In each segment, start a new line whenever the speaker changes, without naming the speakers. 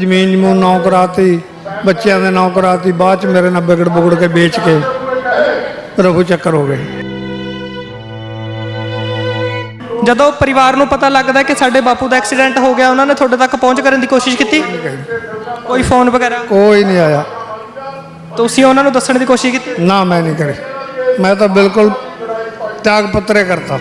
ਜ਼ਮੀਨ ਨੌ ਕਰਾਤੀ ਬੱਚਿਆਂ ਦੇ ਨੌ ਕਰਾਤੀ ਬਾਅਦ ਚ ਮੇਰੇ ਨਾਲ ਵਿਗੜ ਬੁਗੜ ਕੇ ਵੇਚ ਕੇ ਰਫੂ ਚੱਕਰ ਹੋ ਗਏ।
ਜਦੋਂ ਪਰਿਵਾਰ ਨੂੰ ਪਤਾ ਲੱਗਦਾ ਕਿ ਸਾਡੇ ਬਾਪੂ ਦਾ ਐਕਸੀਡੈਂਟ ਹੋ ਗਿਆ ਉਹਨਾਂ ਨੇ ਤੁਹਾਡੇ ਤੱਕ ਪਹੁੰਚ ਕਰਨ ਦੀ ਕੋਸ਼ਿਸ਼ ਕੀਤੀ? ਕੋਈ ਫੋਨ ਵਗੈਰਾ?
ਕੋਈ ਨਹੀਂ ਆਇਆ।
ਤੁਸੀਂ ਉਹਨਾਂ ਨੂੰ ਦੱਸਣ ਦੀ ਕੋਸ਼ਿਸ਼ ਕੀਤੀ?
ਨਾ ਮੈਂ ਨਹੀਂ ਕਰੀ। ਮੈਂ ਤਾਂ ਬਿਲਕੁਲ ਤਿਆਗ ਪੱਤਰੇ ਕਰਤਾ।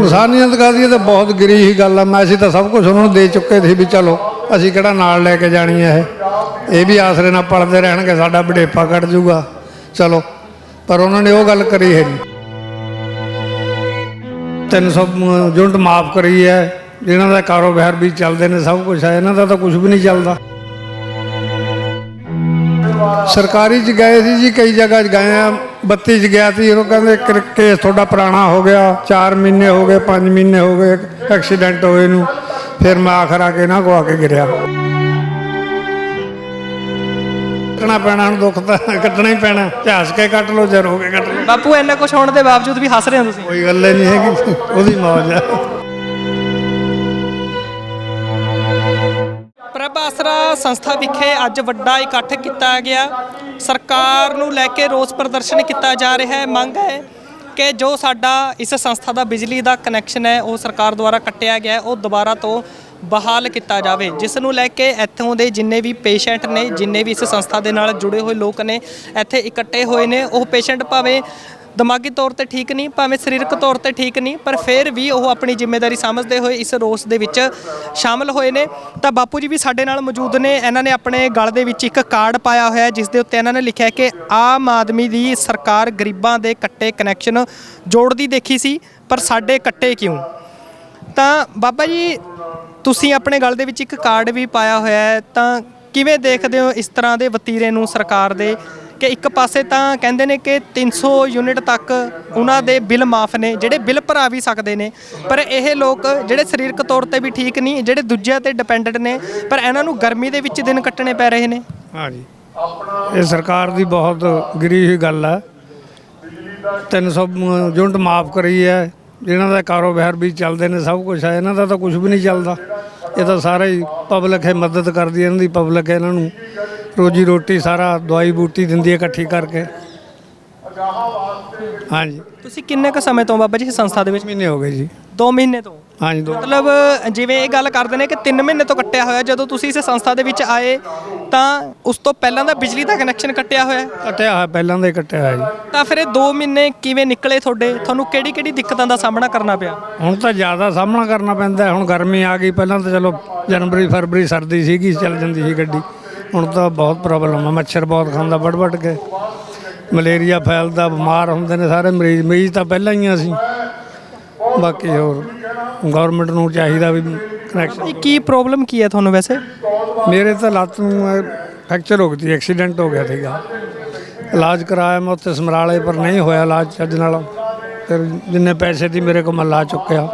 ਇਨਸਾਨੀਅਤ ਕਰਦੀ ਤਾਂ ਬਹੁਤ ਗਿਰੀ ਹੀ ਗੱਲ ਆ। ਮੈਂ ਅਸੀਂ ਤਾਂ ਸਭ ਕੁਝ ਉਹਨਾਂ ਨੂੰ ਦੇ ਚੁੱਕੇ ਸੀ ਵੀ ਚਲੋ, ਅਸੀਂ ਕਿਹੜਾ ਨਾਲ ਲੈ ਕੇ ਜਾਣੀ ਹੈ ਇਹ। ਇਹ ਵੀ ਆਸਰੇ ਨਾਲ ਪਲਦੇ ਰਹਿਣਗੇ, ਸਾਡਾ ਬੜੇਪਾ ਕੱਢ ਜੂਗਾ ਚਲੋ, ਪਰ ਉਹਨਾਂ ਨੇ ਉਹ ਗੱਲ ਕਰੀ ਹੈ ਨਹੀਂ 300 ਯੂਨਿਟ ਮਾਫ ਕਰੀ ਹੈ। ਜਿਹਨਾਂ ਦਾ ਕਾਰੋਬਾਰ ਵੀ ਚੱਲਦੇ ਨੇ ਸਭ ਕੁਝ ਹੈ ਇਹਨਾਂ ਦਾ ਤਾਂ ਕੁਝ ਵੀ ਨਹੀਂ ਚੱਲਦਾ। ਸਰਕਾਰੀ ਚ ਗਏ ਸੀ ਜੀ, ਕਈ ਜਗ੍ਹਾ 'ਚ ਗਏ ਆ। 32 ਚ ਗਿਆ ਸੀ ਉਹ ਕਹਿੰਦੇ ਕਿ- ਕੇਸ ਤੁਹਾਡਾ ਪੁਰਾਣਾ ਹੋ ਗਿਆ 4 ਮਹੀਨੇ ਹੋ ਗਏ 5 ਮਹੀਨੇ ਹੋ ਗਏ ਐਕਸੀਡੈਂਟ ਹੋਏ ਨੂੰ ਫਿਰ ਮੈਂ ਆਖਰ ਆ ਕੇ ਨਾ ਗਵਾ ਕੇ ਗਿਰਿਆ। ਕੱਟਣਾ ਪੈਣਾ ਹੁਣ ਦੁੱਖ ਤਾਂ ਕੱਟਣਾ ਹੀ ਪੈਣਾ ਝਾਸ ਕੇ ਕੱਟ ਲੋ ਜਰ ਹੋ ਕੇ ਕੱਟ ਲੋ
ਬਾਪੂ ਇੰਨਾ ਕੁਝ ਹੋਣ ਦੇ ਬਾਵਜੂਦ ਵੀ ਹੱਸ ਰਹੇ ਹੋ ਤੁਸੀਂ।
ਕੋਈ ਗੱਲ ਨਹੀਂ ਹੈਗੀ ਉਹਦੀ ਮੌਜ ਹੈ
ਪ੍ਰਭ ਆਸਰਾ ਸੰਸਥਾ ਵਿਖੇ ਅੱਜ ਵੱਡਾ ਇਕੱਠ ਕੀਤਾ ਗਿਆ। ਸਰਕਾਰ ਨੂੰ ਲੈ ਕੇ ਰੋਸ ਪ੍ਰਦਰਸ਼ਨ ਕੀਤਾ ਜਾ ਰਿਹਾ ਹੈ। ਮੰਗ ਹੈ ਕਿ ਜੋ ਸਾਡਾ ਇਸ ਸੰਸਥਾ ਦਾ ਬਿਜਲੀ ਦਾ ਕਨੈਕਸ਼ਨ ਹੈ ਉਹ ਸਰਕਾਰ ਦੁਆਰਾ ਕੱਟਿਆ ਗਿਆ ਹੈ, ਉਹ ਦੁਬਾਰਾ ਤੋਂ ਬਹਾਲ ਕੀਤਾ ਜਾਵੇ। ਜਿਸ ਨੂੰ ਲੈ ਕੇ ਇੱਥੋਂ ਦੇ ਜਿੰਨੇ ਵੀ ਪੇਸ਼ੈਂਟ ਨੇ ਜਿੰਨੇ ਵੀ ਇਸ ਸੰਸਥਾ ਦੇ ਨਾਲ ਜੁੜੇ ਹੋਏ ਲੋਕ ਨੇ ਇੱਥੇ ਇਕੱਠੇ ਹੋਏ ਨੇ ਉਹ ਪੇਸ਼ੈਂਟ ਭਾਵੇਂ ਦਿਮਾਗੀ ਤੌਰ ਤੇ ਠੀਕ ਨਹੀਂ, ਭਾਵੇਂ ਸਰੀਰਕ ਤੌਰ ਤੇ ਠੀਕ ਨਹੀਂ, ਪਰ ਫਿਰ ਵੀ ਉਹ ਆਪਣੀ ਜ਼ਿੰਮੇਵਾਰੀ ਸਮਝਦੇ ਹੋਏ ਇਸ ਰੋਸ ਦੇ ਵਿੱਚ ਸ਼ਾਮਲ ਹੋਏ ਨੇ। ਤਾਂ ਬਾਪੂ ਜੀ ਵੀ ਸਾਡੇ ਨਾਲ ਮੌਜੂਦ ਨੇ। ਇਹਨਾਂ ਨੇ ਆਪਣੇ ਗਲ ਦੇ ਵਿੱਚ ਇੱਕ ਕਾਰਡ ਪਾਇਆ ਹੋਇਆ ਹੈ, ਜਿਸ ਦੇ ਉੱਤੇ ਇਹਨਾਂ ਨੇ ਲਿਖਿਆ ਹੈ ਕਿ ਆਮ ਆਦਮੀ ਦੀ ਸਰਕਾਰ ਗਰੀਬਾਂ ਦੇ ਕੱਟੇ ਕਨੈਕਸ਼ਨ ਜੋੜਦੀ ਦੇਖੀ ਸੀ, ਪਰ ਸਾਡੇ ਕੱਟੇ ਕਿਉਂ? ਤਾਂ ਬਾਬਾ ਜੀ, ਤੁਸੀਂ ਆਪਣੇ ਗਲ ਦੇ ਵਿੱਚ ਇੱਕ ਕਾਰਡ ਵੀ ਪਾਇਆ ਹੋਇਆ ਹੈ। ਤਾਂ ਕਿਵੇਂ ਦੇਖਦੇ ਹੋ ਇਸ ਤਰ੍ਹਾਂ ਦੇ ਵਤੀਰੇ ਨੂੰ ਸਰਕਾਰ ਦੇ ਕਿ ਇੱਕ ਪਾਸੇ ਤਾਂ ਕਹਿੰਦੇ ਨੇ ਕਿ 300 ਯੂਨਿਟ ਤੱਕ ਉਹਨਾਂ ਦੇ ਬਿੱਲ ਮਾਫ ਨੇ, ਜਿਹੜੇ ਬਿੱਲ ਭਰਾ ਵੀ ਸਕਦੇ ਨੇ। ਪਰ ਇਹ ਲੋਕ ਜਿਹੜੇ ਸਰੀਰਕ ਤੌਰ ਤੇ ਵੀ ਠੀਕ ਨਹੀਂ, ਜਿਹੜੇ ਦੂਜਿਆਂ ਤੇ ਡਿਪੈਂਡੈਂਟ ਨੇ, ਪਰ ਇਹਨਾਂ ਨੂੰ ਗਰਮੀ ਦੇ ਵਿੱਚ ਦਿਨ ਕੱਟਣੇ ਪੈ ਰਹੇ ਨੇ।
ਹਾਂਜੀ। ਇਹ ਸਰਕਾਰ ਦੀ ਬਹੁਤ ਗਿਰੀ ਹੋਈ ਗੱਲ ਹੈ 300 ਯੂਨਿਟ ਮਾਫ ਕਰੀ ਹੈ ਇਹਨਾਂ ਦਾ ਕਾਰੋਬਾਰ ਵੀ ਚੱਲਦੇ ਨੇ, ਸਭ ਕੁਝ ਹੈ, ਇਹਨਾਂ ਦਾ ਤਾਂ ਕੁਝ ਵੀ ਨਹੀਂ ਚੱਲਦਾ। ਇਹ ਤਾਂ ਸਾਰਾ ਹੀ ਪਬਲਿਕ ਹੈ, ਮਦਦ ਕਰਦੀ ਹੈ ਇਹਨਾਂ ਦੀ ਪਬਲਿਕ ਹੈ ਇਹਨਾਂ ਨੂੰ। ਰੋਜੀ ਰੋਟੀ ਸਾਰਾ ਦਵਾਈ ਬੂਟੀ ਦਿੰਦੀ ਹੈ ਇਕੱਠੀ ਕਰਕੇ। ਹਾਂਜੀ।
ਤੁਸੀਂ ਕਿੰਨੇ ਕੁ ਸਮੇਂ ਤੋਂ ਬਾਬਾ ਜੀ ਇਸ ਸੰਸਥਾ ਦੇ ਵਿੱਚ?
ਮਹੀਨੇ ਹੋ ਗਏ ਜੀ।
2 ਮਹੀਨੇ ਤੋਂ?
ਹਾਂਜੀ ਦੋ।
ਮਤਲਬ ਜਿਵੇਂ ਇਹ ਗੱਲ ਕਰਦੇ ਨੇ ਕਿ 3 ਮਹੀਨੇ ਤੋਂ ਕੱਟਿਆ ਹੋਇਆ ਜਦੋਂ ਤੁਸੀਂ ਇਸ ਸੰਸਥਾ ਦੇ ਵਿੱਚ ਆਏ ਤਾਂ ਉਸ ਤੋਂ ਪਹਿਲਾਂ ਦਾ ਬਿਜਲੀ ਦਾ ਕਨੈਕਸ਼ਨ ਕੱਟਿਆ ਹੋਇਆ? ਹੈ।
ਕੱਟਿਆ ਹੋਇਆ ਪਹਿਲਾਂ ਦਾ ਹੀ ਕੱਟਿਆ ਹੋਇਆ ਜੀ।
ਤਾਂ ਫਿਰ ਇਹ 2 ਮਹੀਨੇ ਕਿਵੇਂ ਨਿਕਲੇ ਤੁਹਾਡੇ? ਤੁਹਾਨੂੰ ਕਿਹੜੀ ਕਿਹੜੀ ਦਿੱਕਤਾਂ ਦਾ ਸਾਹਮਣਾ ਕਰਨਾ ਪਿਆ?
ਹੁਣ ਤਾਂ ਜ਼ਿਆਦਾ ਸਾਹਮਣਾ ਕਰਨਾ ਪੈਂਦਾ ਹੈ। ਹੁਣ ਗਰਮੀ ਆ ਗਈ ਪਹਿਲਾਂ ਤਾਂ ਚਲੋ ਜਨਵਰੀ ਫਰਵਰੀ ਸਰਦੀ ਸੀਗੀ ਚੱਲ ਜਾਂਦੀ ਸੀ ਗੱਡੀ। ਹੁਣ ਤਾਂ ਬਹੁਤ ਪ੍ਰੋਬਲਮ ਆ ਮੱਛਰ ਬਹੁਤ ਖਾਂਦਾ ਵੱਡ ਵੱਡ ਕੇ। ਮਲੇਰੀਆ ਫੈਲਦਾ ਬਿਮਾਰ ਹੁੰਦੇ ਨੇ ਸਾਰੇ ਮਰੀਜ਼ ਮਰੀਜ਼ ਤਾਂ ਪਹਿਲਾਂ ਹੀ ਆ ਅਸੀਂ। ਬਾਕੀ ਹੋਰ ਗਵਰਨਮੈਂਟ ਨੂੰ ਚਾਹੀਦਾ ਵੀ ਕਨੈਕਸ਼ਨ
ਕੀ ਪ੍ਰੋਬਲਮ ਕੀ ਹੈ ਤੁਹਾਨੂੰ ਵੈਸੇ?
ਮੇਰੇ ਤਾਂ ਲੱਤ ਨੂੰ ਫ੍ਰੈਕਚਰ ਹੋ ਗਈ ਸੀ ਐਕਸੀਡੈਂਟ ਹੋ ਗਿਆ ਸੀਗਾ। ਇਲਾਜ ਕਰਾਇਆ ਮੈਂ ਉੱਥੇ ਸਮਰਾਲੇ ਪਰ ਨਹੀਂ ਹੋਇਆ ਇਲਾਜ ਚੱਜ ਨਾਲ। ਫਿਰ ਜਿੰਨੇ ਪੈਸੇ ਦੀ ਮੇਰੇ ਕੋਲ ਮੈਂ ਲਾ ਚੁੱਕਿਆ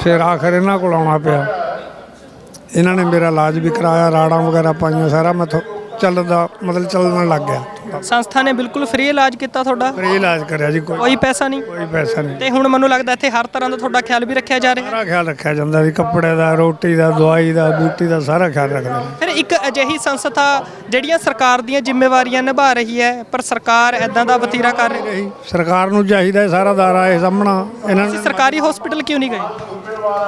ਫਿਰ ਆਖਰ ਇਹਨਾਂ ਕੋਲ ਆਉਣਾ ਪਿਆ। ਇਹਨਾਂ ਨੇ ਮੇਰਾ ਇਲਾਜ ਵੀ ਕਰਾਇਆ ਰਾੜਾਂ ਵਗੈਰਾ ਪਾਈਆਂ ਸਾਰਾ ਮੈਂ ਚੱਲਦਾ ਮਤਲਬ ਚੱਲਣ ਲੱਗ ਗਿਆ।
ਸੰਸਥਾ ਨੇ ਬਿਲਕੁਲ ਫ੍ਰੀ ਇਲਾਜ ਕੀਤਾ ਤੁਹਾਡਾ?
ਫਰੀ ਇਲਾਜ ਕਰਿਆ ਜੀ ਕੋਈ
ਕੋਈ ਪੈਸਾ ਨਹੀਂ?
ਕੋਈ ਪੈਸਾ ਨਹੀਂ।
ਤੇ ਹੁਣ ਮੈਨੂੰ ਲੱਗਦਾ ਇੱਥੇ ਹਰ ਤਰ੍ਹਾਂ ਦਾ ਤੁਹਾਡਾ ਖਿਆਲ ਵੀ ਰੱਖਿਆ ਜਾ ਰਿਹਾ। ਹੈ
ਸਾਰਾ ਖਿਆਲ ਰੱਖਿਆ ਜਾਂਦਾ ਜੀ ਕੱਪੜੇ ਦਾ ਰੋਟੀ ਦਾ ਦਵਾਈ ਦਾ ਬੂਟੀ ਦਾ ਸਾਰਾ ਖਿਆਲ ਰੱਖਦੇ ਨੇ।
ਫਿਰ ਇੱਕ ਅਜਿਹੀ ਸੰਸਥਾ ਜਿਹੜੀਆਂ ਸਰਕਾਰ ਦੀਆਂ ਜ਼ਿੰਮੇਵਾਰੀਆਂ ਨਿਭਾ ਰਹੀ ਹੈ ਪਰ ਸਰਕਾਰ ਐਦਾਂ ਦਾ ਵਤੀਰਾ ਕਰ ਰਹੀ? ਹੈ
ਇਹੀ ਸਰਕਾਰ ਨੂੰ ਚਾਹੀਦਾ ਹੈ ਸਾਰਾ ਦਾਰਾ ਇਹ ਸਾਹਮਣਾ। ਇਹਨਾਂ ਨੇ
ਤੁਸੀਂ ਸਰਕਾਰੀ ਹਸਪੀਟਲ ਕਿਉਂ ਨਹੀਂ ਗਏ?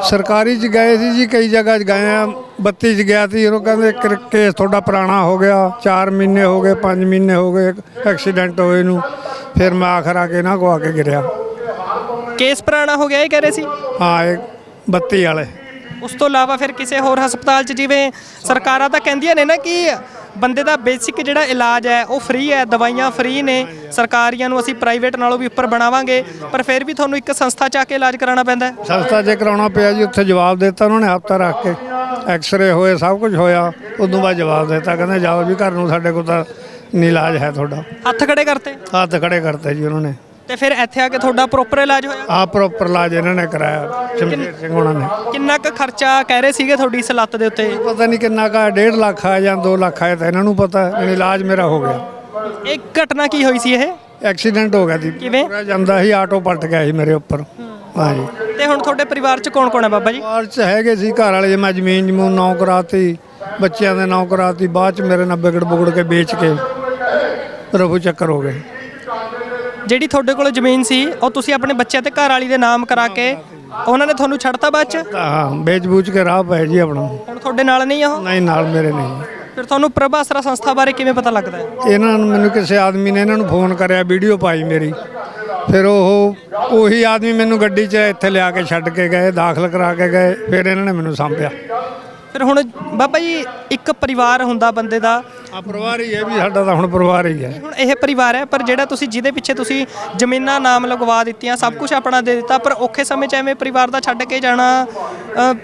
ਸਰਕਾਰੀ ਚ ਗਏ ਸੀ ਜੀ ਕਈ ਜਗ੍ਹਾ 'ਚ ਗਏ ਆ। 32 ਚ ਗਿਆ ਸੀ ਉਹ ਕਹਿੰਦੇ ਕਿ- ਕੇਸ ਤੁਹਾਡਾ ਪੁਰਾਣਾ ਹੋ ਗਿਆ 4 ਮਹੀਨੇ ਹੋ ਗਏ 5 ਮਹੀਨੇ ਹੋ ਗਏ ਐਕਸੀਡੈਂਟ ਹੋਏ ਨੂੰ ਫਿਰ ਮੈਂ ਆਖਰ ਆ ਕੇ ਨਾ ਗਵਾ ਕੇ ਗਿਰਿਆ।
ਕੇਸ ਪੁਰਾਣਾ ਹੋ ਗਿਆ ਇਹ ਕਹਿ ਰਹੇ ਸੀ?
ਹਾਂ ਇਹ 32 ਵਾਲੇ।
ਉਸ ਤੋਂ ਇਲਾਵਾ ਫਿਰ ਕਿਸੇ ਹੋਰ ਹਸਪਤਾਲ 'ਚ ਜਿਵੇਂ ਸਰਕਾਰਾਂ ਤਾਂ ਕਹਿੰਦੀਆਂ ਨੇ ਨਾ ਕਿ ਬੰਦੇ ਦਾ ਬੇਸਿਕ ਜਿਹੜਾ ਇਲਾਜ ਹੈ ਉਹ ਫ੍ਰੀ ਹੈ ਦਵਾਈਆਂ ਫ੍ਰੀ ਨੇ ਸਰਕਾਰੀਆਂ ਨੂੰ ਅਸੀਂ ਪ੍ਰਾਈਵੇਟ ਨਾਲੋਂ ਵੀ ਉੱਪਰ ਬਣਾਵਾਂਗੇ ਪਰ ਫਿਰ ਵੀ ਤੁਹਾਨੂੰ ਇੱਕ ਸੰਸਥਾ 'ਚ ਆ ਕੇ ਇਲਾਜ ਕਰਾਉਣਾ ਪੈਂਦਾ ਹੈ?
ਸੰਸਥਾ 'ਚ ਕਰਾਉਣਾ ਪਿਆ ਜੀ ਉੱਥੇ ਜਵਾਬ ਦਿੱਤਾ ਉਹਨਾਂ ਨੇ ਹਫਤਾ ਰੱਖ ਕੇ ਐਕਸ-ਰੇ ਹੋਏ ਸਭ ਕੁਝ ਹੋਇਆ ਉਦੋਂ ਬਾਅਦ ਜਵਾਬ ਦਿੱਤਾ ਕਹਿੰਦੇ ਜਾਓ ਜੀ ਘਰ ਨੂੰ ਸਾਡੇ ਕੋਲ ਤਾਂ ਨਹੀਂ ਇਲਾਜ ਹੈ ਤੁਹਾਡਾ।
ਹੱਥ ਖੜੇ ਕਰਤੇ?
ਹੱਥ ਖੜੇ ਕਰਤੇ ਜੀ ਉਹਨਾਂ ਨੇ।
ਤੇ ਫਿਰ ਇੱਥੇ ਆ ਕੇ ਤੁਹਾਡਾ ਪ੍ਰੋਪਰ ਇਲਾਜ ਹੋਇਆ?
ਆਹ ਪ੍ਰੋਪਰ ਇਲਾਜ ਇਹਨਾਂ ਨੇ ਕਰਾਇਆ ਸ਼ਮਸ਼ੇਰ ਸਿੰਘ ਉਹਨਾਂ ਨੇ।
ਕਿੰਨਾ ਕੁ ਖਰਚਾ ਕਹਿ ਰਹੇ ਸੀਗੇ ਤੁਹਾਡੀ ਇਸ ਲੱਤ ਦੇ ਉੱਤੇ?
ਪਤਾ ਨਹੀਂ ਕਿੰਨਾ ਕਾ 1.5 ਲੱਖ ਆ ਜਾਂ 2 ਲੱਖ ਆ ਤਾਂ ਇਹਨਾਂ ਨੂੰ ਪਤਾ ਹੈ ਯਾਨੀ ਇਲਾਜ ਮੇਰਾ ਹੋ ਗਿਆ।
ਇਹ ਘਟਨਾ ਕੀ ਹੋਈ ਸੀ ਇਹ?
ਐਕਸੀਡੈਂਟ ਹੋ ਗਿਆ ਸੀ।
ਕਿਵੇਂ?
ਤੁਰਿਆ ਜਾਂਦਾ ਸੀ ਆਟੋ ਪਲਟ ਗਿਆ ਸੀ ਮੇਰੇ ਉੱਪਰ। ਹਾਂਜੀ।
ਤੇ ਹੁਣ ਤੁਹਾਡੇ ਪਰਿਵਾਰ 'ਚ ਕੌਣ ਕੌਣ ਹੈ ਬਾਬਾ ਜੀ?
ਪਰਿਵਾਰ ਚ ਹੈਗੇ ਸੀ ਘਰ ਵਾਲੇ ਮੈਂ ਜ਼ਮੀਨ ਜਮੂਨ ਨੌ ਕਰਾਤੀ ਬੱਚਿਆਂ ਦੇ ਨੌ ਕਰਾਤੀ ਬਾਅਦ ਚ ਮੇਰੇ ਨਾਲ ਵਿਗੜ ਬੁਗੜ ਕੇ ਵੇਚ ਕੇ ਰਫੂ ਚੱਕਰ ਹੋ ਗਏ।
ਜਿਹੜੀ ਤੁਹਾਡੇ ਕੋਲ ਜ਼ਮੀਨ ਸੀ ਉਹ ਤੁਸੀਂ ਆਪਣੇ ਬੱਚਿਆਂ ਤੇ ਘਰ ਵਾਲੀ ਦੇ ਨਾਮ ਕਰਾ ਕੇ ਉਹਨਾਂ ਨੇ ਤੁਹਾਨੂੰ ਛੱਡਤਾ ਬਾਅਦ 'ਚ?
ਹਾਂ ਵੇਚ ਬੂਝ ਕੇ ਰਾਹ ਪੈ ਜੀ ਆਪਣਾ।
ਹੁਣ ਤੁਹਾਡੇ ਨਾਲ ਨਹੀਂ ਆ ਉਹ?
ਨਹੀਂ ਨਾਲ ਮੇਰੇ ਨਹੀਂ।
ਫਿਰ ਤੁਹਾਨੂੰ ਪ੍ਰਭ ਆਸਰਾ ਸੰਸਥਾ ਬਾਰੇ ਕਿਵੇਂ ਪਤਾ ਲੱਗਦਾ ਹੈ?
ਇਹਨਾਂ ਨੂੰ ਮੈਨੂੰ ਕਿਸੇ ਆਦਮੀ ਨੇ ਇਹਨਾਂ ਨੂੰ ਫੋਨ ਕਰਿਆ ਵੀਡੀਓ ਪਾਈ ਮੇਰੀ। ਫਿਰ ਉਹ ਉਹੀ ਆਦਮੀ ਮੈਨੂੰ ਗੱਡੀ 'ਚ ਇੱਥੇ ਲਿਆ ਕੇ ਛੱਡ ਕੇ ਗਏ ਦਾਖਲ ਕਰਾ ਕੇ ਗਏ ਫਿਰ ਇਹਨਾਂ ਨੇ ਮੈਨੂੰ ਸਾਂਭਿਆ।
ਫਿਰ ਹੁਣ ਬਾਬਾ ਜੀ ਇੱਕ ਪਰਿਵਾਰ ਹੁੰਦਾ ਬੰਦੇ ਦਾ।
ਆ ਪਰਿਵਾਰ ਹੀ ਹੈ ਵੀ ਸਾਡਾ ਤਾਂ ਹੁਣ ਪਰਿਵਾਰ ਹੀ ਹੈ।
ਹੁਣ ਇਹ ਪਰਿਵਾਰ ਹੈ ਪਰ ਜਿਹੜਾ ਤੁਸੀਂ ਜਿਹਦੇ ਪਿੱਛੇ ਤੁਸੀਂ ਜ਼ਮੀਨਾਂ ਨਾਮ ਲਗਵਾ ਦਿੱਤੀਆਂ ਸਭ ਕੁਝ ਆਪਣਾ ਦੇ ਦਿੱਤਾ ਪਰ ਔਖੇ ਸਮੇਂ 'ਚ ਐਵੇਂ ਪਰਿਵਾਰ ਦਾ ਛੱਡ ਕੇ ਜਾਣਾ ਅ,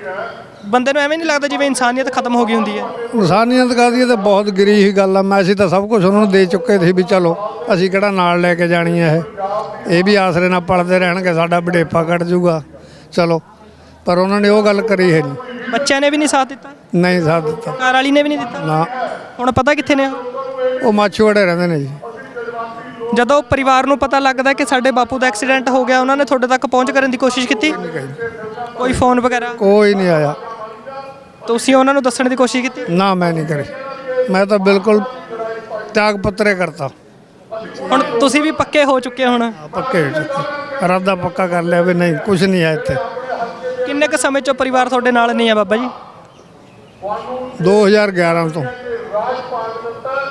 ਬੰਦੇ ਨੂੰ ਐਵੇਂ ਨਹੀਂ ਲੱਗਦਾ ਜਿਵੇਂ ਇਨਸਾਨੀਅਤ ਖਤਮ ਹੋ ਗਈ ਹੁੰਦੀ ਹੈ।
ਇਨਸਾਨੀਅਤ ਕਰਦੀ ਹੈ ਤਾਂ ਬਹੁਤ ਗਰੀਹੀ ਗੱਲ ਆ। ਮੈਂ ਅਸੀਂ ਤਾਂ ਸਭ ਕੁਝ ਉਹਨਾਂ ਨੂੰ ਦੇ ਚੁੱਕੇ ਸੀ ਵੀ ਚਲੋ ਅਸੀਂ ਕਿਹੜਾ ਨਾਲ ਲੈ ਕੇ ਜਾਣੀ ਹੈ ਇਹ। ਇਹ ਵੀ ਆਸਰੇ ਨਾਲ ਪਲਦੇ ਰਹਿਣਗੇ ਸਾਡਾ ਬਡੇਪਾ ਕੱਟ ਜੂਗਾ ਚਲੋ ਪਰ ਉਹਨਾਂ ਨੇ ਉਹ ਗੱਲ ਕਰੀ ਹੈ ਨਹੀਂ
ਬੱਚਿਆਂ ਨੇ ਵੀ ਨਹੀਂ ਸਾਥ ਦਿੱਤਾ?
ਨਹੀਂ ਸਾਥ ਦਿੱਤਾ।
ਘਰ ਵਾਲੀ ਨੇ ਵੀ ਨਹੀਂ ਦਿੱਤਾ?
ਨਾ।
ਹੁਣ ਪਤਾ ਕਿੱਥੇ ਨੇ ਉਹ?
ਉਹ ਮਾਛੂਵਾੜੇ ਰਹਿੰਦੇ ਨੇ ਜੀ।
ਜਦੋਂ ਪਰਿਵਾਰ ਨੂੰ ਪਤਾ ਲੱਗਦਾ ਕਿ ਸਾਡੇ ਬਾਪੂ ਦਾ ਐਕਸੀਡੈਂਟ ਹੋ ਗਿਆ ਉਹਨਾਂ ਨੇ ਤੁਹਾਡੇ ਤੱਕ ਪਹੁੰਚ ਕਰਨ ਦੀ ਕੋਸ਼ਿਸ਼ ਕੀਤੀ? ਕੋਈ ਫੋਨ ਵਗੈਰਾ?
ਕੋਈ ਨਹੀਂ ਆਇਆ।
ਤੁਸੀਂ ਉਹਨਾਂ ਨੂੰ ਦੱਸਣ ਦੀ ਕੋਸ਼ਿਸ਼ ਕੀਤੀ?
ਨਾ ਮੈਂ ਨਹੀਂ ਕਰੀ। ਮੈਂ ਤਾਂ ਬਿਲਕੁਲ ਤਿਆਗ ਪੱਤਰੇ ਕਰਤਾ।
ਹੁਣ ਤੁਸੀਂ ਵੀ ਪੱਕੇ ਹੋ ਚੁੱਕੇ ਹੁਣ?
ਪੱਕੇ ਹੋ ਚੁੱਕੇ। ਇਰਾਦਾ ਪੱਕਾ ਕਰ ਲਿਆ ਵੀ ਨਹੀਂ ਕੁਝ ਨਹੀਂ ਹੈ ਇੱਥੇ।
ਕਿੰਨੇ ਕੁ ਸਮੇਂ ਚੋਂ ਪਰਿਵਾਰ ਤੁਹਾਡੇ ਨਾਲ ਨਹੀਂ ਹੈ ਬਾਬਾ ਜੀ?
2011 ਤੋਂ।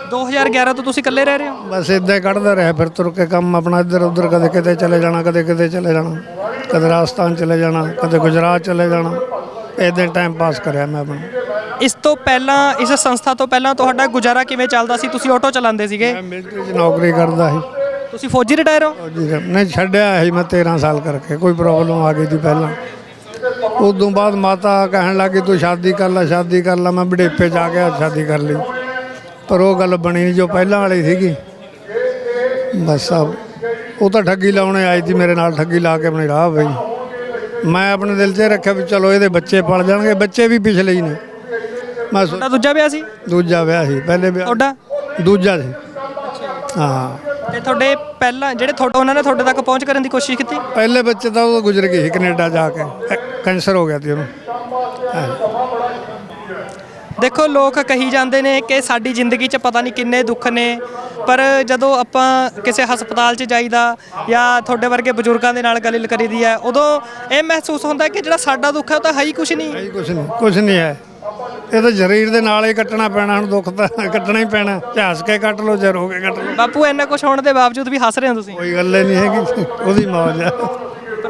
2011 ਤੋਂ ਤੁਸੀਂ ਇਕੱਲੇ ਰਹਿ ਰਹੇ ਹੋ?
ਬਸ ਇਦਾਂ ਕੱਢਦਾ ਰਿਹਾ ਫਿਰ ਤੁਰ ਕੇ ਕੰਮ ਆਪਣਾ ਇੱਧਰ ਉੱਧਰ ਕਦੇ ਕਿਤੇ ਚਲੇ ਜਾਣਾ ਕਦੇ ਕਿਤੇ ਚਲੇ ਜਾਣਾ ਕਦੇ ਰਾਜਸਥਾਨ ਚਲੇ ਜਾਣਾ ਕਦੇ ਗੁਜਰਾਤ ਚਲੇ ਜਾਣਾ। ਇਦਾਂ ਟਾਈਮ ਪਾਸ ਕਰਿਆ ਮੈਂ ਆਪਣਾ।
ਇਸ ਤੋਂ ਪਹਿਲਾਂ ਇਸ ਸੰਸਥਾ ਤੋਂ ਪਹਿਲਾਂ ਤੁਹਾਡਾ ਗੁਜ਼ਾਰਾ ਕਿਵੇਂ ਚੱਲਦਾ ਸੀ? ਤੁਸੀਂ ਆਟੋ ਚਲਾਉਂਦੇ ਸੀਗੇ।
ਮੈਂ ਮਿਲਟਰੀ 'ਚ ਨੌਕਰੀ ਕਰਦਾ ਸੀ।
ਤੁਸੀਂ ਫੌਜੀ ਰਿਟਾਇਰ ਹੋ?
ਫੌਜੀ ਦਾ- ਨਹੀਂ ਛੱਡਿਆ ਸੀ ਮੈਂ 13 ਸਾਲ ਕਰਕੇ ਕੋਈ ਪ੍ਰੋਬਲਮ ਆ ਗਈ ਸੀ ਪਹਿਲਾਂ। ਉਦੋਂ ਬਾਅਦ ਮਾਤਾ ਕਹਿਣ ਲੱਗੀ ਤੂੰ ਸ਼ਾਦੀ ਕਰ ਲੈ ਸ਼ਾਦੀ ਕਰ ਲੈ ਮੈਂ ਬੜੇਪੇ ਜਾ ਕੇ ਸ਼ਾਦੀ ਕਰ ਲਈ। ਪਰ ਉਹ ਗੱਲ ਬਣੀ ਨਹੀਂ ਜੋ ਪਹਿਲਾਂ ਵਾਲੀ ਸੀਗੀ। ਬਸ ਆ ਉਹ ਤਾਂ ਠੱਗੀ ਲਾਉਣੇ ਆਈ ਸੀ ਮੇਰੇ ਨਾਲ ਠੱਗੀ ਲਾ ਕੇ ਆਪਣੀ ਰਾਹ ਪਈ ਮੈਂ ਆਪਣੇ ਦਿਲ 'ਚ ਰੱਖਿਆ ਵੀ ਚਲੋ ਇਹਦੇ ਬੱਚੇ ਪਲ ਜਾਣਗੇ ਬੱਚੇ ਵੀ ਪਿਛਲੇ ਹੀ ਨੇ। ਮੈਂ ਸੋ-
ਤੁਹਾਡਾ ਦੂਜਾ ਵਿਆਹ ਸੀ?
ਦੂਜਾ ਵਿਆਹ ਸੀ ਪਹਿਲੇ ਵਿਆਹ।
ਤੁਹਾਡਾ?
ਦੂਜਾ ਸੀ। ਹਾਂ।
ਤੇ ਤੁਹਾਡੇ ਪਹਿਲਾਂ ਜਿਹੜੇ ਤੁਹਾਡੇ ਉਹਨਾਂ ਨੇ ਤੁਹਾਡੇ ਤੱਕ ਪਹੁੰਚ ਕਰਨ ਦੀ ਕੋਸ਼ਿਸ਼ ਕੀਤੀ?
ਪਹਿਲੇ ਬੱਚੇ ਤਾਂ ਉਹ ਗੁਜ਼ਰ ਗਏ ਸੀ ਕੈਨੇਡਾ ਜਾ ਕੇ। ਕੈਂਸਰ ਹੋ ਗਿਆ ਸੀ ਉਹਨੂੰ। ਹਾਂ।
ਦੇਖੋ ਲੋਕ ਕਹੀ ਜਾਂਦੇ ਨੇ ਕਿ ਸਾਡੀ ਜ਼ਿੰਦਗੀ 'ਚ ਪਤਾ ਨਹੀਂ ਕਿੰਨੇ ਦੁੱਖ ਨੇ ਪਰ ਜਦੋਂ ਆਪਾਂ ਕਿਸੇ ਹਸਪਤਾਲ 'ਚ ਜਾਈਦਾ ਜਾਂ ਤੁਹਾਡੇ ਵਰਗੇ ਬਜ਼ੁਰਗਾਂ ਦੇ ਨਾਲ ਗੱਲ ਕਰੀਦੀ ਹੈ ਉਦੋਂ ਇਹ ਮਹਿਸੂਸ ਹੁੰਦਾ ਕਿ ਜਿਹੜਾ ਸਾਡਾ ਦੁੱਖ ਹੈ ਉਹ ਤਾਂ ਹੈ ਹੀ ਕੁਝ ਨਹੀਂ।
ਕੁਛ ਨਹੀਂ ਕੁਛ ਨਹੀਂ ਹੈ। ਇਹ ਤਾਂ ਸਰੀਰ ਦੇ ਨਾਲ ਹੀ ਕੱਟਣਾ ਪੈਣਾ ਹੁਣ ਦੁੱਖ ਤਾਂ ਕੱਟਣਾ ਹੀ ਪੈਣਾ। ਝਾਸ ਕੇ ਕੱਟ ਲਓ ਜਾਂ ਰੋ ਕੇ ਕੱਟ ਲਓ।
ਬਾਪੂ ਇੰਨਾ ਕੁਝ ਹੋਣ ਦੇ ਬਾਵਜੂਦ ਵੀ ਹੱਸ ਰਹੇ ਹੋ ਤੁਸੀਂ?
ਕੋਈ ਗੱਲ ਹੀ ਨਹੀਂ ਹੈਗੀ ਉਹਦੀ ਮੌਜ ਹੈ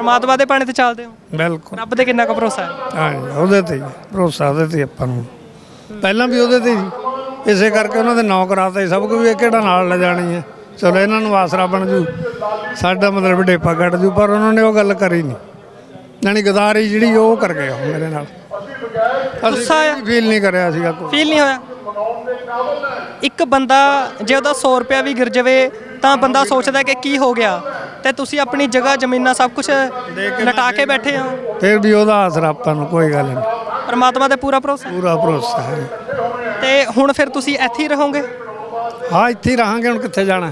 ਪਰਮਾਤਮਾ ਦੇ ਪਾਣੀ ਤੇ ਚੱਲਦੇ ਹੋ?
ਬਿਲਕੁਲ।
ਰੱਬ ਤੇ ਕਿੰਨਾ ਕੁ ਭਰੋਸਾ ਹੈ?
ਹਾਂਜੀ ਉਹਦੇ ਤੇ ਹੀ ਹੈ, ਭਰੋਸਾ ਉਹਦੇ ਤੇ ਹੀ ਆਪਾਂ ਨੂੰ। ਪਹਿਲਾਂ ਵੀ ਉਹਦੇ ਤੇ ਹੀ ਸੀ। ਇਸੇ ਕਰਕੇ ਉਹਨਾਂ ਦੇ ਨੌ ਕਰਾਤਾ ਸੀ ਸਭ ਕੁਝ ਵੀ ਇਹ ਕਿਹੜਾ ਨਾਲ ਲੈ ਜਾਣੀ ਹੈ। ਚਲੋ ਇਹਨਾਂ ਨੂੰ ਆਸਰਾ ਬਣ ਜੂ। ਸਾਡਾ ਮਤਲਬ ਡੇਪਾ ਕੱਟ ਜੂ ਪਰ ਉਹਨਾਂ ਨੇ ਉਹ ਗੱਲ ਕਰੀ ਨਹੀਂ। ਜਾਣੀ ਗਦਾਰੀ ਜਿਹੜੀ ਉਹ ਕਰ ਗਏ ਉਹ ਮੇਰੇ ਨਾਲ।
ਗੁੱਸਾ ਆਇਆ?
ਫੀਲ ਨਹੀਂ ਕਰਿਆ ਸੀਗਾ ਕੋਈ।
ਫੀਲ ਨਹੀਂ ਹੋਇਆ? ਇੱਕ ਬੰਦਾ ਜੇ ਉਹਦਾ 100 ਰੁਪਿਆ ਵੀ ਗਿਰ ਜਾਵੇ ਤਾਂ ਬੰਦਾ ਸੋਚਦਾ ਕਿ ਕੀ ਹੋ ਗਿਆ? ਤੇ ਤੁਸੀਂ ਆਪਣੀ ਜਗ੍ਹਾ ਜ਼ਮੀਨਾਂ ਸਭ ਕੁਝ ਲਟਾ ਕੇ ਬੈਠੇ ਹੋ?
ਫਿਰ ਵੀ ਉਹਦਾ ਆਸਰਾ ਆਪਾਂ ਨੂੰ ਕੋਈ ਗੱਲ ਨਹੀਂ।
ਪਰਮਾਤਮਾ ਤੇ ਪੂਰਾ ਭਰੋਸਾ?
ਪੂਰਾ ਭਰੋਸਾ ਹੈ।
ਤੇ ਹੁਣ ਫਿਰ ਤੁਸੀਂ ਇੱਥੇ ਹੀ ਰਹੋਗੇ?
ਹਾਂ ਇੱਥੇ ਹੀ ਰਹਾਂਗੇ ਹੁਣ ਕਿੱਥੇ ਜਾਣਾ?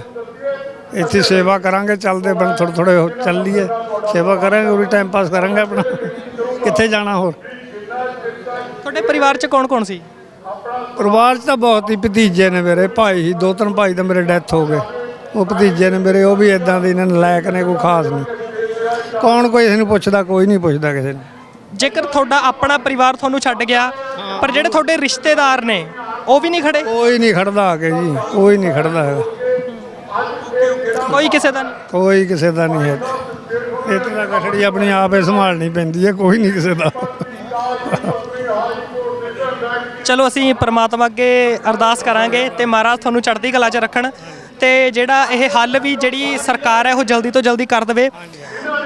ਇੱਥੇ ਸੇਵਾ ਕਰਾਂਗੇ ਚੱਲਦੇ ਬਣ ਥੋੜੇ ਥੋੜੇ ਚੱਲ ਲਈਏ ਸੇਵਾ ਕਰਾਂਗੇ ਉਰੀ ਟਾਈਮ ਪਾਸ ਕਰਾਂਗੇ ਆਪਣਾ। ਕਿੱਥੇ ਜਾਣਾ ਹੋਰ?
ਤੁਹਾਡੇ ਪਰਿਵਾਰ 'ਚ ਕੌਣ ਕੌਣ ਸੀ?
ਪਰਿਵਾਰ 'ਚ ਤਾਂ ਬਹੁਤ ਹੀ ਭਤੀਜੇ ਨੇ ਮੇਰੇ। ਭਾਈ ਸੀ ਦੋ ਤਿੰਨ ਭਾਈ ਤਾਂ ਮੇਰੇ ਡੈਥ ਹੋ ਗਏ। ਉਹ ਭਤੀਜੇ ਨੇ ਮੇਰੇ ਉਹ ਵੀ ਇਦਾਂ ਦੇ ਨੇ ਲਾਇਕ ਨੇ ਕੋਈ ਖਾਸ ਨਹੀਂ। ਕੌਣ ਕੋਈ ਕਿਸੇ ਨੂੰ ਪੁੱਛਦਾ ਕੋਈ ਨਹੀਂ ਪੁੱਛਦਾ ਕਿਸੇ ਨੂੰ।
ਜੇਕਰ ਤੁਹਾਡਾ ਆਪਣਾ ਪਰਿਵਾਰ ਤੁਹਾਨੂੰ ਛੱਡ ਗਿਆ ਪਰ ਜਿਹੜੇ ਤੁਹਾਡੇ ਰਿਸ਼ਤੇਦਾਰ ਨੇ ਉਹ ਵੀ ਨਹੀਂ ਖੜੇ?
ਕੋਈ ਨਹੀਂ ਖੜਦਾ ਆ ਕੇ ਜੀ ਕੋਈ ਨਹੀਂ ਖੜਦਾ ਹੈਗਾ।
ਕੋਈ ਕਿਸੇ ਦਾ ਨਹੀਂ?
ਕੋਈ ਕਿਸੇ ਦਾ ਨਹੀਂ ਹੈ ਇੱਥੇ ਤਾਂ ਕਠੜੀ ਆਪਣੀ ਆਪ ਹੀ ਸੰਭਾਲਣੀ ਪੈਂਦੀ ਹੈ ਕੋਈ ਨਹੀਂ ਕਿਸੇ ਦਾ।
ਚਲੋ ਅਸੀਂ ਪ੍ਰਮਾਤਮਾ ਅੱਗੇ ਅਰਦਾਸ ਕਰਾਂਗੇ ਤੇ ਮਹਾਰਾਜ ਤੁਹਾਨੂੰ ਚੜ੍ਹਦੀ ਕਲਾ 'ਚ ਰੱਖਣ। ਤੇ ਜਿਹੜਾ ਇਹ ਹੱਲ ਵੀ ਜਿਹੜੀ ਸਰਕਾਰ ਹੈ ਉਹ ਜਲਦੀ ਤੋਂ ਜਲਦੀ ਕਰ ਦੇਵੇ।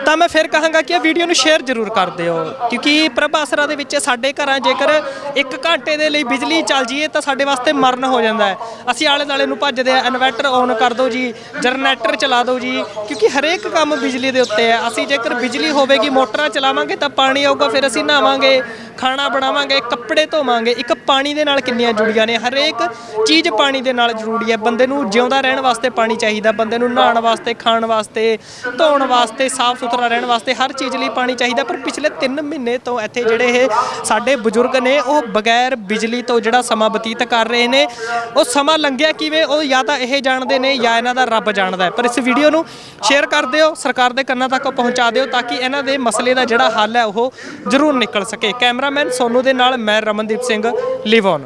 ਤਾਂ ਮੈਂ ਫਿਰ ਕਹਾਂਗਾ ਕਿ ਇਹ ਵੀਡੀਓ ਨੂੰ ਸ਼ੇਅਰ ਜ਼ਰੂਰ ਕਰ ਦਿਓ। ਕਿਉਂਕਿ ਪ੍ਰਭ ਆਸਰਾ ਦੇ ਵਿੱਚ ਸਾਡੇ ਘਰਾਂ ਜੇਕਰ 1 ਘੰਟੇ ਦੇ ਲਈ ਬਿਜਲੀ ਚੱਲ ਜੀਏ ਤਾਂ ਸਾਡੇ ਵਾਸਤੇ ਮਰਨ ਹੋ ਜਾਂਦਾ ਹੈ। ਅਸੀਂ ਆਲੇ ਦਾਲੇ ਨੂੰ ਭੱਜਦੇ ਆ ਇਨਵਰਟਰ ਔਨ ਕਰ ਦਿਓ ਜੀ, ਜਨਰੇਟਰ ਚਲਾ ਦਿਓ ਜੀ, ਕਿਉਂਕਿ ਹਰੇਕ ਕੰਮ ਬਿਜਲੀ ਦੇ ਉੱਤੇ ਹੈ। ਅਸੀਂ ਜੇਕਰ ਬਿਜਲੀ ਹੋਵੇਗੀ, ਮੋਟਰਾਂ ਚਲਾਵਾਂਗੇ ਤਾਂ ਪਾਣੀ ਆਊਗਾ, ਫਿਰ ਅਸੀਂ ਨਹਾਵਾਂਗੇ, ਖਾਣਾ ਬਣਾਵਾਂਗੇ ਕੱਪੜੇ ਧੋਵਾਂਗੇ, ਇੱਕ ਪਾਣੀ ਦੇ ਨਾਲ ਕਿੰਨੀਆਂ ਜੁੜੀਆਂ ਨੇ, ਹਰੇਕ ਚੀਜ਼ ਪਾਣੀ ਦੇ ਨਾਲ ਜ਼ਰੂਰੀ ਹੈ। ਬੰਦੇ ਨੂੰ ਜਿਉਂਦਾ ਰਹਿਣ ਵਾਸਤੇ ਪਾਣੀ ਚਾਹੀਦਾ, ਬੰਦੇ ਨੂੰ ਨਹਾਉਣ ਵਾਸਤੇ, ਖਾਣ ਵਾਸਤੇ, ਧੋਣ ਵਾਸਤੇ, ਸਾਫ਼ ਸੁਥਰਾ ਰਹਿਣ ਵਾਸਤੇ ਹਰ ਚੀਜ਼ ਲਈ ਪਾਣੀ ਚਾਹੀਦਾ। ਪਰ ਪਿਛਲੇ 3 ਮਹੀਨੇ ਤੋਂ ਇੱਥੇ ਜਿਹੜੇ ਇਹ ਸਾਡੇ ਬਜ਼ੁਰਗ ਨੇ, ਉਹ ਬਗੈਰ ਬਿਜਲੀ ਤੋਂ ਜਿਹੜਾ ਸਮਾਂ ਬਤੀਤ ਕਰ ਰਹੇ ਨੇ, ਉਹ ਸਮਾਂ ਲੰਘਿਆ ਕਿਵੇਂ, ਉਹ ਜਾਂ ਤਾਂ ਇਹ ਜਾਣਦੇ ਨੇ ਜਾਂ ਇਹਨਾਂ ਦਾ ਰੱਬ ਜਾਣਦਾ ਪਰ ਇਸ ਵੀਡੀਓ ਨੂੰ ਸ਼ੇਅਰ ਕਰ ਦਿਓ, ਸਰਕਾਰ ਦੇ ਕੰਨਾਂ ਤੱਕ ਪਹੁੰਚਾ ਦਿਓ, ਤਾਂ ਕਿ ਇਹਨਾਂ ਦੇ ਮਸਲੇ ਦਾ ਜਿਹੜਾ ਹੱਲ ਹੈ, ਉਹ ਜ਼ਰੂਰ ਨਿਕਲ ਸਕੇ। ਕੈਮਰਾਮੈਨ ਸੋਨੂ ਦੇ ਨਾਲ, ਮੈਂ ਮੈਂ ਰਮਨਦੀਪ ਸਿੰਘ ਲਿਵ ਔਨ